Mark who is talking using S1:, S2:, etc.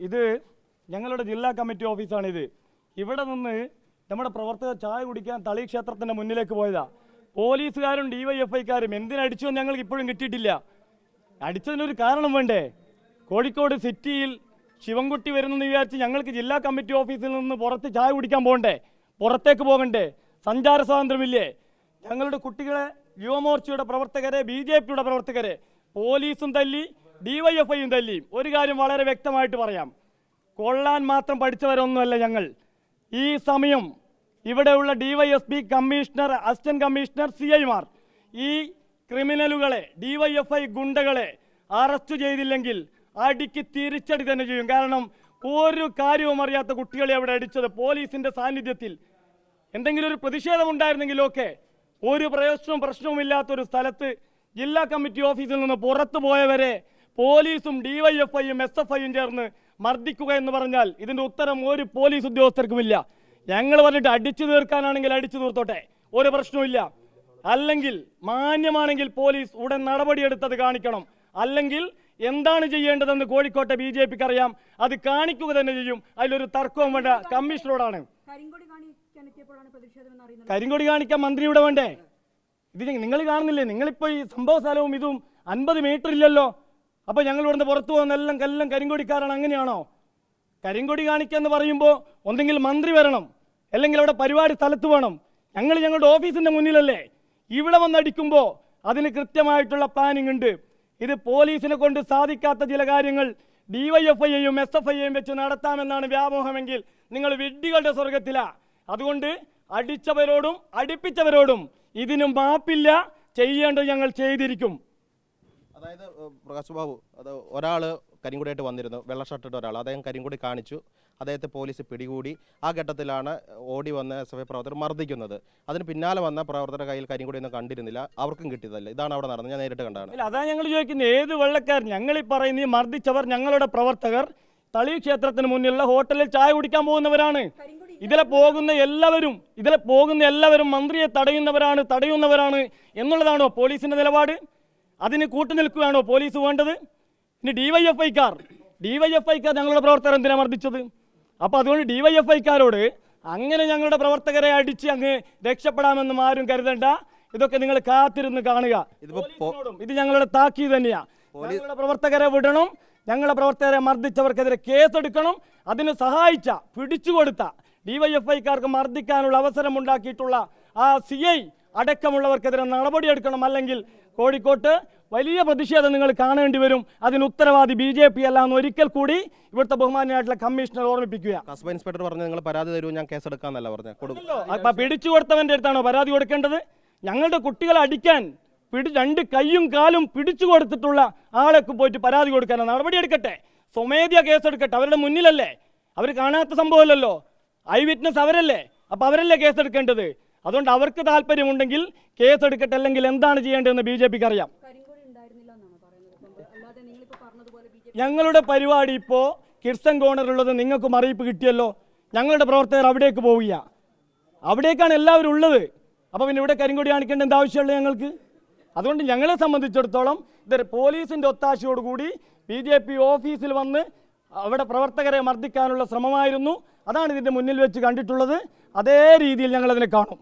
S1: ഇത് ഞങ്ങളുടെ ജില്ലാ കമ്മിറ്റി ഓഫീസാണിത്. ഇവിടെ നിന്ന് നമ്മുടെ പ്രവർത്തകർ ചായ കുടിക്കാൻ തളി ക്ഷേത്രത്തിന്റെ മുന്നിലേക്ക് പോയതാ. പോലീസുകാരും ഡിവൈഎഫ്ഐക്കാരും എന്തിനടിച്ചു എന്ന് ഞങ്ങൾക്ക് ഇപ്പോഴും കിട്ടിയിട്ടില്ല. അടിച്ചതിനൊരു കാരണം വേണ്ടേ? കോഴിക്കോട് സിറ്റിയിൽ ശിവൻകുട്ടി വരുന്നെന്ന് വിചാരിച്ച് ഞങ്ങൾക്ക് ജില്ലാ കമ്മിറ്റി ഓഫീസിൽ നിന്ന് പുറത്ത് ചായ കുടിക്കാൻ പോകണ്ടേ? പുറത്തേക്ക് പോകണ്ടേ? സഞ്ചാര സ്വാതന്ത്ര്യമില്ലേ? ഞങ്ങളുടെ കുട്ടികളെ യുവമോർച്ചയുടെ പ്രവർത്തകരെ ബി ജെ പിയുടെ പ്രവർത്തകരെ പോലീസും തല്ലി ഡിവൈഎഫ്ഐയും തല്ലിയും ഒരു കാര്യം വളരെ വ്യക്തമായിട്ട് പറയാം. കൊള്ളാൻ മാത്രം പഠിച്ചവരൊന്നുമല്ല ഞങ്ങൾ. ഈ സമയം ഇവിടെയുള്ള DYSP commissioner assistant commissioner C ഐമാർ ഈ ക്രിമിനലുകളെ ഡിവൈഎഫ്ഐ ഗുണ്ടകളെ അറസ്റ്റ് ചെയ്തില്ലെങ്കിൽ അടിക്ക് തിരിച്ചടി തന്നെ ചെയ്യും. കാരണം ഒരു കാര്യവും അറിയാത്ത കുട്ടികളെ അവിടെ അടിച്ചത് പോലീസിന്റെ സാന്നിധ്യത്തിൽ. എന്തെങ്കിലും ഒരു പ്രതിഷേധം ഉണ്ടായിരുന്നെങ്കിൽ ഓക്കെ ഒരു പ്രയോജനവും പ്രശ്നവും ഇല്ലാത്തൊരു സ്ഥലത്ത് ജില്ലാ കമ്മിറ്റി ഓഫീസിൽ നിന്ന് പുറത്തു പോയവരെ പോലീസും ഡിവൈഎഫ്ഐയും എസ് എഫ് ഐയും ചേർന്ന് മർദ്ദിക്കുക എന്ന് പറഞ്ഞാൽ ഇതിന്റെ ഉത്തരം ഒരു പോലീസ് ഉദ്യോഗസ്ഥർക്കുമില്ല. ഞങ്ങൾ പറഞ്ഞിട്ട് അടിച്ചു തീർക്കാനാണെങ്കിൽ അടിച്ചു തീർത്തോട്ടെ. ഒരു പ്രശ്നവുമില്ല അല്ലെങ്കിൽ മാന്യമാണെങ്കിൽ പോലീസ് ഉടൻ നടപടിയെടുത്തത് കാണിക്കണം. അല്ലെങ്കിൽ എന്താണ് ചെയ്യേണ്ടതെന്ന് കോഴിക്കോട്ടെ ബി ജെ പിക്ക് അറിയാം അത് കാണിക്കുക തന്നെ ചെയ്യും. അതിലൊരു തർക്കവും വേണ്ട. കമ്മീഷണറോടാണ്.
S2: കരിങ്കൊടി കാണിക്കാൻ എത്തിയപ്പോഴാണ് പ്രതിഷേധം അറിയുന്നത്.
S1: കരിങ്കൊടി കാണിക്കാൻ മന്ത്രി ഇവിടെ വേണ്ടേ? ഇത് നിങ്ങൾ കാണുന്നില്ലേ? നിങ്ങളിപ്പോൾ ഈ സംഭവ സ്ഥലവും ഇതും അൻപത് മീറ്റർ ഇല്ലല്ലോ. അപ്പോൾ ഞങ്ങൾ ഇവിടുന്ന് പുറത്തു പോകുന്ന എല്ലാം കരിങ്കൊടിക്കാരാണ്. അങ്ങനെയാണോ? കരിങ്കൊടി കാണിക്കുക എന്ന് പറയുമ്പോൾ ഒന്നെങ്കിൽ മന്ത്രി വരണം അല്ലെങ്കിൽ അവിടെ പരിപാടി സ്ഥലത്ത് വേണം. ഞങ്ങൾ ഞങ്ങളുടെ ഓഫീസിന്റെ മുന്നിലല്ലേ? ഇവിടെ വന്നടിക്കുമ്പോൾ അതിന് കൃത്യമായിട്ടുള്ള പ്ലാനിംഗ് ഉണ്ട്. ഇത് പോലീസിനെ കൊണ്ട് സാധിക്കാത്ത ചില കാര്യങ്ങൾ ഡിവൈഎഫ്ഐയെയും എസ് എഫ് ഐയെയും വെച്ച് നടത്താമെന്നാണ് വ്യാമോഹമെങ്കിൽ നിങ്ങൾ വിഡ്ഢികളുടെ സ്വർഗത്തിലാണ് അതുകൊണ്ട് അടിച്ചവരോടും അടിപ്പിച്ചവരോടും ഇതിനും മാപ്പില്ല ചെയ്യേണ്ടത് ഞങ്ങൾ ചെയ്തിരിക്കും.
S3: അതായത് പ്രകാശ് ബാബു അത് ഒരാൾ കരിങ്കുടിയായിട്ട് വന്നിരുന്നു. വെള്ള ഷർട്ടിട്ട ഒരാൾ അദ്ദേഹം കരിങ്കുടി കാണിച്ചു. അദ്ദേഹത്തെ പോലീസ് പിടികൂടി. ആ ഘട്ടത്തിലാണ് ഓടി വന്ന എസ് എഫ് ഐ പ്രവർത്തകർ മർദ്ദിക്കുന്നത്. അതിന് പിന്നാലെ വന്ന പ്രവർത്തകരുടെ കയ്യിൽ കരിങ്കുടി ഒന്നും കണ്ടിരുന്നില്ല. അവർക്കും കിട്ടിയതല്ല. ഇതാണ് അവിടെ നടന്നത്. ഞാൻ നേരിട്ട് കണ്ടാണ്.
S1: അതാ ഞങ്ങൾ ചോദിക്കുന്നത് ഏത് വെള്ളക്കാർ ഞങ്ങൾ ഈ പറയുന്ന ഈ മർദ്ദിച്ചവർ ഞങ്ങളുടെ പ്രവർത്തകർ തളി ക്ഷേത്രത്തിന് മുന്നിലുള്ള ഹോട്ടലിൽ ചായ കുടിക്കാൻ പോകുന്നവരാണ്. ഇതിലെ പോകുന്ന എല്ലാവരും ഇതിലെ പോകുന്ന എല്ലാവരും മന്ത്രിയെ തടയുന്നവരാണ് തടയുന്നവരാണ് എന്നുള്ളതാണോ പോലീസിന്റെ നിലപാട്? അതിന് കൂട്ടുനിൽക്കുകയാണോ പോലീസ് വേണ്ടത്? ഇനി ഡിവൈഎഫ്ഐക്കാർ ഡിവൈഎഫ്ഐക്കാർ ഞങ്ങളുടെ പ്രവർത്തകർ എന്തിനാണ് മർദ്ദിച്ചത്? അപ്പോൾ അതുകൊണ്ട് ഡിവൈഎഫ്ഐക്കാരോട് അങ്ങനെ ഞങ്ങളുടെ പ്രവർത്തകരെ അടിച്ച് അങ്ങ് രക്ഷപ്പെടാമെന്നും ആരും കരുതണ്ട. ഇതൊക്കെ നിങ്ങൾ കാത്തിരുന്ന് കാണുക. ഇത് ഞങ്ങളുടെ താക്കി തന്നെയാണ് ഞങ്ങളുടെ പ്രവർത്തകരെ വിടണം. ഞങ്ങളുടെ പ്രവർത്തകരെ മർദ്ദിച്ചവർക്കെതിരെ കേസെടുക്കണം. അതിന് സഹായിച്ച പിടിച്ചു കൊടുത്ത ഡിവൈഎഫ്ഐക്കാർക്ക് മർദ്ദിക്കാനുള്ള അവസരം ഉണ്ടാക്കിയിട്ടുള്ള ആ സി ഐ അടക്കമുള്ളവർക്കെതിരെ നടപടിയെടുക്കണം. അല്ലെങ്കിൽ കോഴിക്കോട്ട് വലിയ പ്രതിഷേധം നിങ്ങൾ കാണേണ്ടി വരും. അതിന് ഉത്തരവാദി ബി ജെ പി അല്ല എന്ന് ഒരിക്കൽ കൂടി ഇവിടുത്തെ ബഹുമാനായിട്ടുള്ള കമ്മീഷണർ ഓർമ്മിപ്പിക്കുക
S3: സബ് ഇൻസ്പെക്ടർ പറഞ്ഞു നിങ്ങൾ പരാതി തരൂ ഞാൻ കേസെടുക്കാന്നല്ല
S1: പറഞ്ഞു പിടിച്ചു കൊടുത്തവന്റെ അടുത്താണോ പരാതി കൊടുക്കേണ്ടത്? ഞങ്ങളുടെ കുട്ടികളെ അടിക്കാൻ പിടി രണ്ട് കൈയും കാലും പിടിച്ചു കൊടുത്തിട്ടുള്ള ആളൊക്കെ പോയിട്ട് പരാതി കൊടുക്കാനാണ് നടപടി എടുക്കട്ടെ സ്വമേധ്യ കേസെടുക്കട്ടെ. അവരുടെ മുന്നിലല്ലേ. അവർ കാണാത്ത സംഭവമല്ലല്ലോ. ഐ വിറ്റ്നസ് അവരല്ലേ. അപ്പൊ അവരല്ലേ കേസെടുക്കേണ്ടത്? അതുകൊണ്ട് അവർക്ക് താല്പര്യമുണ്ടെങ്കിൽ കേസെടുക്കട്ടെ അല്ലെങ്കിൽ എന്താണ് ചെയ്യേണ്ടതെന്ന് ബി ജെ പിക്ക് അറിയാം. ഞങ്ങളുടെ പരിപാടി ഇപ്പോൾ കിഡ്സൺ കോണറുള്ളത് നിങ്ങൾക്കും അറിയിപ്പ് കിട്ടിയല്ലോ. ഞങ്ങളുടെ പ്രവർത്തകർ അവിടേക്ക് പോവുക അവിടേക്കാണ് എല്ലാവരും ഉള്ളത്. അപ്പോൾ പിന്നെ ഇവിടെ കരിങ്കൊടി കാണിക്കേണ്ട എന്ത് ആവശ്യമുള്ളത് ഞങ്ങൾക്ക്? അതുകൊണ്ട് ഞങ്ങളെ സംബന്ധിച്ചിടത്തോളം ഇത് പോലീസിന്റെ ഒത്താശയോടുകൂടി ബി ജെ പി ഓഫീസിൽ വന്ന് അവിടെ പ്രവർത്തകരെ മർദ്ദിക്കാനുള്ള ശ്രമമായിരുന്നു. അതാണ് ഇതിന്റെ മുന്നിൽ വെച്ച് കണ്ടിട്ടുള്ളത്. അതേ രീതിയിൽ ഞങ്ങളതിനെ കാണും.